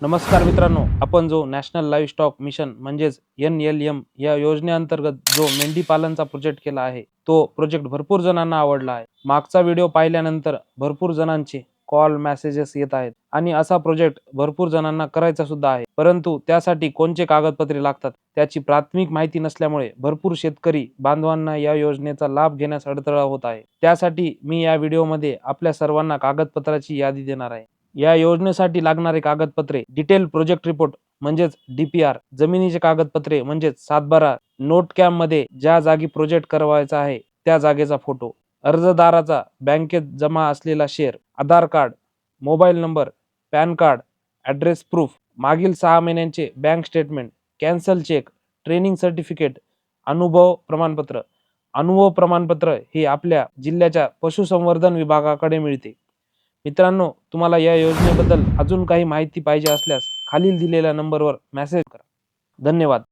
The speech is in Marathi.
नमस्कार मित्रांनो आपण जो नॅशनल लाईव्ह स्टॉक मिशन म्हणजेच एन एल एम या योजनेअंतर्गत जो मेंढी पालनचा प्रोजेक्ट केला आहे तो प्रोजेक्ट भरपूर जणांना आवडला आहे. मागचा व्हिडिओ पाहिल्यानंतर भरपूर जणांचे कॉल मेसेजेस येत आहेत आणि असा प्रोजेक्ट भरपूर जणांना करायचा सुद्धा आहे. परंतु त्यासाठी कोणते कागदपत्रे लागतात त्याची प्राथमिक माहिती नसल्यामुळे भरपूर शेतकरी बांधवांना या योजनेचा लाभ घेण्यास अडथळा होत आहे. त्यासाठी मी या व्हिडिओमध्ये आपल्या सर्वांना कागदपत्राची यादी देणार आहे. या योजनेसाठी लागणारे कागदपत्रे डिटेल प्रोजेक्ट रिपोर्ट म्हणजेच डीपीआर जमिनीचे कागदपत्रे म्हणजेच सातबारा नोट कॅम्पमध्ये ज्या जागी प्रोजेक्ट करवायचा आहे त्या जागेचा फोटो अर्जदाराचा बँकेत जमा असलेला share Aadhaar card mobile number PAN card address proof मागील सहा महिन्यांचे bank statement cancel cheque training certificate अनुभव प्रमाणपत्र. अनुभव प्रमाणपत्र हे आपल्या जिल्ह्याच्या पशुसंवर्धन विभागाकडे मिळते. मित्रांनो तुम्हाला या योजनेबद्दल अजून काही माहिती पाहिजे असल्यास खालील दिलेल्या नंबरवर मेसेज करा. धन्यवाद.